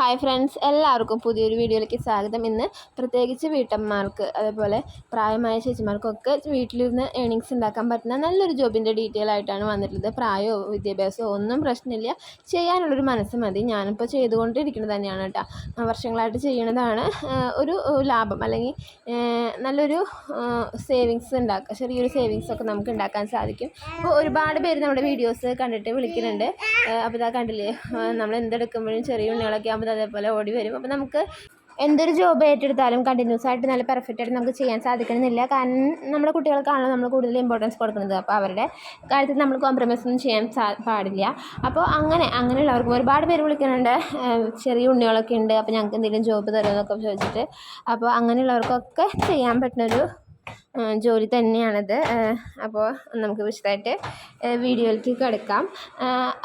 Hi friends എല്ലാവർക്കും പുതിയൊരു വീഡിയോയിലേക്ക് സ്വാഗതം. ഇന്ന് പ്രത്യേകിച്ച് വീട്ടമ്മമാർക്ക് അതേപോലെ പ്രായമായ ചേച്ചിമാർക്കൊക്കെ വീട്ടിലിരുന്ന് ഏണിങ്സ് ഉണ്ടാക്കാൻ പറ്റുന്ന നല്ലൊരു ജോബിന്റെ ഡീറ്റെയിൽ ആയിട്ടാണ് വന്നിട്ടുള്ളത്. പ്രായമോ വിദ്യാഭ്യാസമോ ഒന്നും പ്രശ്നമില്ല. ചെയ്യാനുള്ളൊരു മനസ്സ് മതി. ഞാനിപ്പോൾ ചെയ്തുകൊണ്ടിരിക്കുന്നത് തന്നെയാണ് കേട്ടോ. വർഷങ്ങളായിട്ട് ചെയ്യണതാണ് ഒരു ലാഭം അല്ലെങ്കിൽ നല്ലൊരു സേവിങ്സ് ഉണ്ടാക്കുക ചെറിയൊരു സേവിങ്സ് ഒക്കെ നമുക്ക് ഉണ്ടാക്കാൻ സാധിക്കും. അപ്പോൾ ഒരുപാട് പേര് നമ്മുടെ വീഡിയോസ് കണ്ടിട്ട് വിളിക്കുന്നുണ്ട്. അപ്പോൾ ഇതാ കണ്ടില്ലേ? നമ്മൾ എന്തെടുക്കുമ്പോഴും ചെറിയ ഉണ്ണികളൊക്കെ ആകുമ്പോൾ അതേപോലെ ഓടി വരും. അപ്പോൾ നമുക്ക് എന്തൊരു ജോബ് ഏറ്റെടുത്താലും കണ്ടിന്യൂസ് ആയിട്ട് നല്ല പെർഫെക്റ്റ് ആയിട്ട് നമുക്ക് ചെയ്യാൻ സാധിക്കണമെന്നില്ല. കാരണം നമ്മുടെ കുട്ടികൾക്കാണല്ലോ നമ്മൾ കൂടുതൽ ഇമ്പോർട്ടൻസ് കൊടുക്കുന്നത്. അപ്പോൾ അവരുടെ കാര്യത്തിൽ നമ്മൾ കോംപ്രമൈസ് ഒന്നും ചെയ്യാൻ പാടില്ല. അപ്പോൾ അങ്ങനെ അങ്ങനെയുള്ളവർക്ക് ഒരുപാട് പേര് വിളിക്കുന്നുണ്ട്. ചെറിയ ഉണ്ണികളൊക്കെ ഉണ്ട്. അപ്പോൾ ഞങ്ങൾക്ക് എന്തെങ്കിലും ജോബ് തരുമെന്നൊക്കെ ചോദിച്ചിട്ട്. അപ്പോൾ അങ്ങനെയുള്ളവർക്കൊക്കെ ചെയ്യാൻ പറ്റുന്നൊരു ജോലി തന്നെയാണിത്. അപ്പോൾ നമുക്ക് വിശദമായിട്ട് വീഡിയോയിലേക്ക് കിടക്കാം.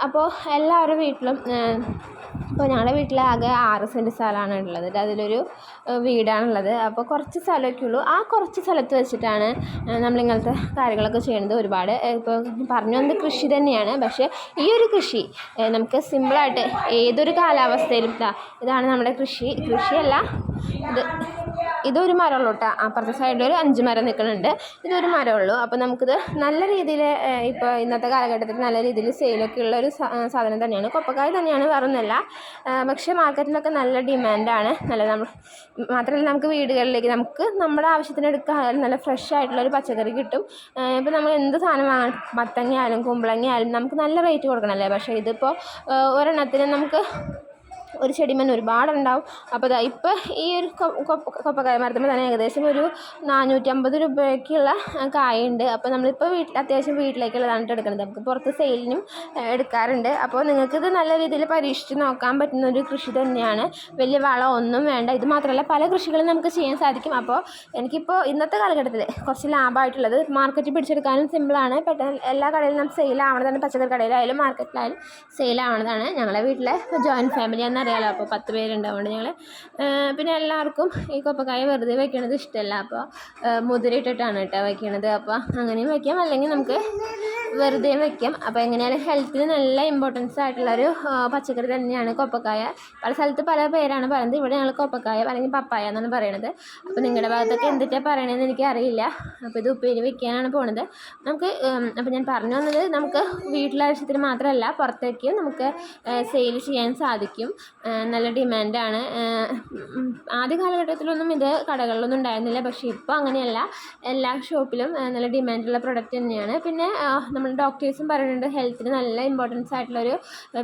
അപ്പോൾ എല്ലാവരുടെ വീട്ടിലും ഇപ്പോൾ ഞങ്ങളുടെ വീട്ടിൽ ആകെ ആറ് സെന്റ് സ്ഥലമാണ് ഉള്ളത്. അതിലൊരു വീടാണുള്ളത്. അപ്പോൾ കുറച്ച് സ്ഥലമൊക്കെ ഉള്ളൂ. ആ കുറച്ച് സ്ഥലത്ത് വെച്ചിട്ടാണ് നമ്മളിങ്ങനത്തെ കാര്യങ്ങളൊക്കെ ചെയ്യുന്നത് ഒരുപാട്. ഇപ്പോൾ പറഞ്ഞു വന്നത് കൃഷി തന്നെയാണ്. പക്ഷേ ഈ ഒരു കൃഷി നമുക്ക് സിമ്പിളായിട്ട് ഏതൊരു കാലാവസ്ഥയിലും ഇതാണ് നമ്മുടെ കൃഷി. കൃഷിയല്ല ഇത് ഇതൊരു മരമുള്ളൂ കേട്ടോ അപ്പുറത്തെ സൈഡിൽ ഒരു അഞ്ച് മരം നിൽക്കുന്നുണ്ട് ഇതൊരു മരമുള്ളൂ. അപ്പോൾ നമുക്കിത് നല്ല രീതിയിൽ ഇപ്പോൾ ഇന്നത്തെ കാലഘട്ടത്തിൽ നല്ല രീതിയിൽ സെയിലൊക്കെ ഉള്ള ഒരു സാധനം തന്നെയാണ്. കൊപ്പക്കായ തന്നെയാണ് വേറൊന്നുമല്ല. പക്ഷേ മാർക്കറ്റിലൊക്കെ നല്ല ഡിമാൻഡാണ് നല്ല നമ്മൾ മാത്രമല്ല നമുക്ക് വീടുകളിലേക്ക് നമുക്ക് നമ്മുടെ ആവശ്യത്തിന് എടുക്കാൻ നല്ല ഫ്രഷ് ആയിട്ടുള്ള ഒരു പച്ചക്കറി കിട്ടും. ഇപ്പോൾ നമ്മൾ എന്ത് സാധനം വാങ്ങാൻ മത്തങ്ങ ആയാലും കുമ്പളങ്ങ ആയാലും നമുക്ക് നല്ല റേറ്റ് കൊടുക്കണമല്ലേ പക്ഷേ ഇതിപ്പോൾ ഒരെണ്ണത്തിന് നമുക്ക് ഒരു ചെടിമൻ ഒരുപാടുണ്ടാവും. അപ്പോൾ ഇതാ ഇപ്പോൾ ഈ ഒരു കൊപ്പക്കായ മരത്തുമ്പോൾ തന്നെ ഏകദേശം ഒരു നാനൂറ്റമ്പത് രൂപയ്ക്കുള്ള കായുണ്ട്. അപ്പോൾ നമ്മളിപ്പോൾ വീട്ടിൽ അത്യാവശ്യം വീട്ടിലേക്കുള്ളതാണ് എടുക്കുന്നത്. നമുക്ക് പുറത്ത് സെയിലിനും എടുക്കാറുണ്ട്. അപ്പോൾ നിങ്ങൾക്കിത് നല്ല രീതിയിൽ പരീക്ഷിച്ച് നോക്കാൻ പറ്റുന്ന ഒരു കൃഷി തന്നെയാണ്. വലിയ വളം ഒന്നും വേണ്ട. ഇത് മാത്രമല്ല പല കൃഷികളും നമുക്ക് ചെയ്യാൻ സാധിക്കും. അപ്പോൾ എനിക്കിപ്പോൾ ഇന്നത്തെ കാലഘട്ടത്തിൽ കുറച്ച് ലാഭമായിട്ടുള്ളത് മാർക്കറ്റിൽ പിടിച്ചെടുക്കാനും സിമ്പിളാണ് പെട്ടെന്ന് എല്ലാ കടയിലും നമുക്ക് സെയിലാവണതാണ് പച്ചക്കറി കടയിലായാലും മാർക്കറ്റിലായാലും സെയിലാവണതാണ് ഞങ്ങളുടെ ഞങ്ങളെ വീട്ടിലെ ജോയിന്റ് ഫാമിലി എന്ന അറിയാമല്ലോ അപ്പോൾ പത്ത് പേരുണ്ടാവുകൊണ്ട് ഞങ്ങൾ പിന്നെ എല്ലാവർക്കും ഈ കൊപ്പക്കായ വെറുതെ വയ്ക്കണത് ഇഷ്ടമല്ല. അപ്പോൾ മുതിരിട്ടിട്ടാണ് കേട്ടോ വയ്ക്കണത് അപ്പോൾ അങ്ങനെയും വയ്ക്കാം അല്ലെങ്കിൽ നമുക്ക് വെറുതെ വെക്കും. അപ്പോൾ എങ്ങനെയാണ് ഹെൽത്തിന് നല്ല ഇമ്പോർട്ടൻസ് ആയിട്ടുള്ള ഒരു പച്ചക്കറി തന്നെയാണ് കൊപ്പക്കായ. പല സ്ഥലത്ത് പല പേരാണ് പറയുന്നത്. ഇവിടെ ഞങ്ങൾ കൊപ്പക്കായ അല്ലെങ്കിൽ പപ്പായ എന്നാണ് പറയണത്. അപ്പോൾ നിങ്ങളുടെ ഭാഗത്തൊക്കെ എന്തൊക്കെയാണ് പറയണതെന്ന് എനിക്ക് അറിയില്ല. അപ്പോൾ ഇത് ഉപ്പേരി വെക്കാനാണ് പോണത്. നമുക്ക് അപ്പോൾ ഞാൻ പറഞ്ഞു വന്നത് നമുക്ക് വീട്ടിലാവശ്യത്തിന് മാത്രമല്ല പുറത്തേക്ക് നമുക്ക് സെയിൽ ചെയ്യാൻ സാധിക്കും. നല്ല ഡിമാൻഡാണ് ആദ്യ കാലഘട്ടത്തിലൊന്നും ഇത് കടകളിലൊന്നും ഉണ്ടായിരുന്നില്ല. പക്ഷേ ഇപ്പോൾ അങ്ങനെയല്ല. എല്ലാ ഷോപ്പിലും നല്ല ഡിമാൻഡുള്ള പ്രൊഡക്റ്റ് തന്നെയാണ്. പിന്നെ നമ്മൾ ഡോക്ടേഴ്സും പറയുന്നുണ്ട് ഹെൽത്തിന് നല്ല ഇമ്പോർട്ടൻസ് ആയിട്ടുള്ളൊരു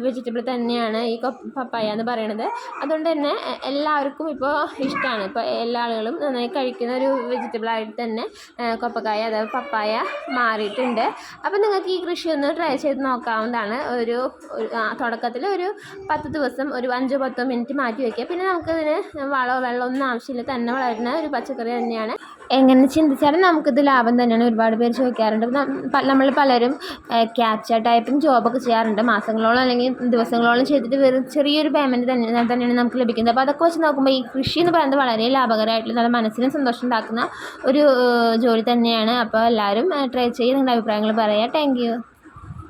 വെജിറ്റബിൾ തന്നെയാണ് ഈ പപ്പായ എന്ന് പറയുന്നത്. അതുകൊണ്ട് തന്നെ എല്ലാവർക്കും ഇപ്പോൾ ഇഷ്ടമാണ് ഇപ്പോൾ എല്ലാ ആളുകളും നന്നായി കഴിക്കുന്ന ഒരു വെജിറ്റബിൾ ആയിട്ട് തന്നെ കൊപ്പക്കായ അതായത് പപ്പായ മാറിയിട്ടുണ്ട്. അപ്പോൾ നിങ്ങൾക്ക് ഈ കൃഷി ഒന്ന് ട്രൈ ചെയ്ത് നോക്കാവുന്നതാണ്. ഒരു തുടക്കത്തിൽ ഒരു പത്ത് ദിവസം ഒരു അഞ്ചോ പത്തോ മിനിറ്റ് മാറ്റി വയ്ക്കുക പിന്നെ നമുക്കതിന് വളമോ വെള്ളമോ ഒന്നും ആവശ്യമില്ല. തന്നെ വളരുന്ന ഒരു പച്ചക്കറി തന്നെയാണ്. എങ്ങനെ ചിന്തിച്ചാലും നമുക്കിത് ലാഭം തന്നെയാണ്. ഒരുപാട് പേര് ചോദിക്കാറുണ്ട്. നമ്മൾ പലരും ക്യാപ്ച ടൈപ്പും ജോബൊക്കെ ചെയ്യാറുണ്ട്. മാസങ്ങളോളം അല്ലെങ്കിൽ ദിവസങ്ങളോളം ചെയ്തിട്ട് വെറും ചെറിയൊരു പേയ്മെന്റ് തന്നെ തന്നെയാണ് നമുക്ക് ലഭിക്കുന്നത്. അപ്പോൾ അതൊക്കെ വെച്ച് നോക്കുമ്പോൾ ഈ കൃഷി എന്ന് പറയുന്നത് വളരെ ലാഭകരമായിട്ടുള്ള നല്ല മനസ്സിനും സന്തോഷം ഉണ്ടാക്കുന്ന ഒരു ജോലി തന്നെയാണ്. അപ്പോൾ എല്ലാവരും ട്രൈ ചെയ്ത് നിങ്ങളുടെ അഭിപ്രായങ്ങൾ പറയുക താങ്ക്